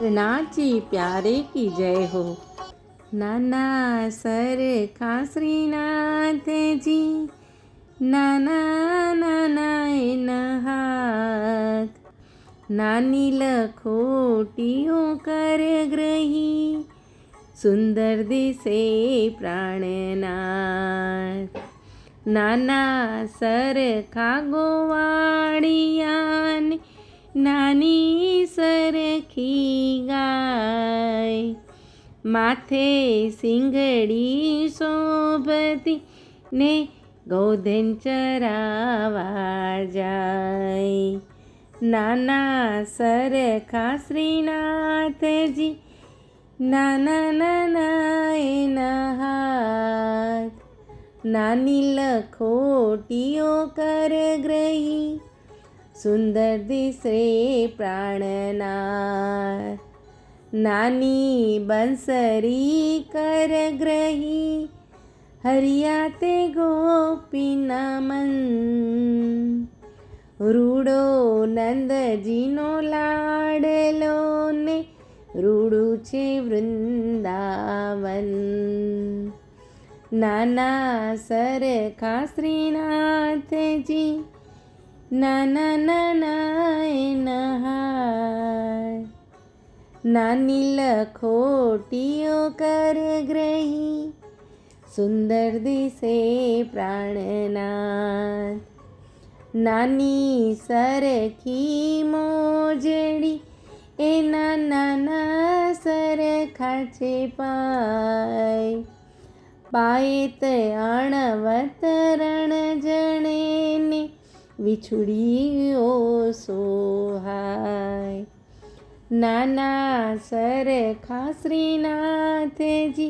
નાચી પ્યારે કી જય હો? નાના સર શ્રીનાથજી નાના નાના એના હાથ નાની લખોટીઓ કર ગ્રહી, સુંદર દિશે પ્રાણનાથ નાના સર ગોવાળિયાને નાની સરખી ગાય, માથે સિંગડી શોભતી ને ગૌધન ચરાવા જાય. નાના સરખા શ્રીનાથજી, નાના નાના એના હાથ નાની લખોટીઓ કર ગ્રહી સુંદર દિશે પ્રાણના નાની બંસરી કર ગ્રહી, હરિયા તે ગોપીના મન. રૂડો નંદજીનો લાડલો ને રૂડું છે વૃંદાવન. નાના સરખા શ્રીનાથજી નાના નાના નાની લખોટીઓ કર ગ્રહી સુંદર દિશે પ્રાણનાથ નાની સરખી મોજડી એના નાના સરખા છે પાય પાયે તયાણવત રણ જણેને વિછુડીઓ સોહાય. નાના સરખા શ્રીનાથજી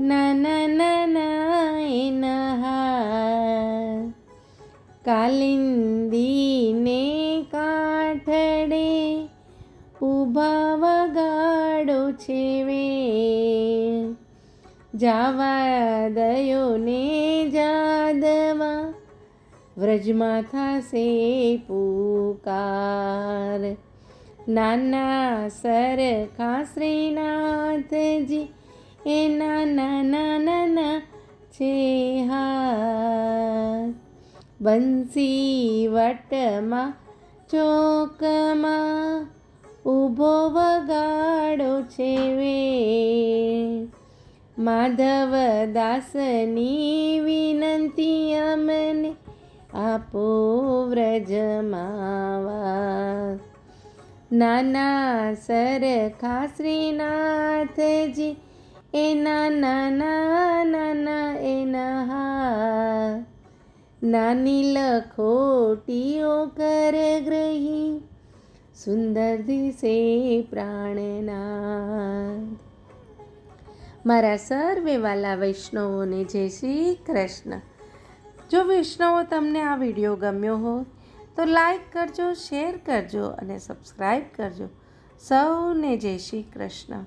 નાના નાના એના કાલિંદીને કાઠડે ઊભા વગાડો છે વે જાવા દયો ને જાદવા વ્રજમાં થશે પુકાર. નાના સરખા શ્રીનાથજી એ નાના નાના છે બંસી વટમાં, ચોકમાં ઊભો વગાડો છે વે. માધવ દાસની વિનંતી અમને આપો વ્રજમાવા નાના સરખા શ્રીનાથજી એના નાના નાના એના હા નાની લખોટીઓ કર ગ્રહી, સુંદર દિશે પ્રાણના મારા સર્વે વાલા વૈષ્ણવોને જય શ્રી કૃષ્ણ. જો વૈષ્ણવો તમને આ વીડિયો ગમ્યો હોય, તો લાઈક કરજો, શેર કરજો અને સબસ્ક્રાઈબ કરજો. સૌને જય શ્રી કૃષ્ણ.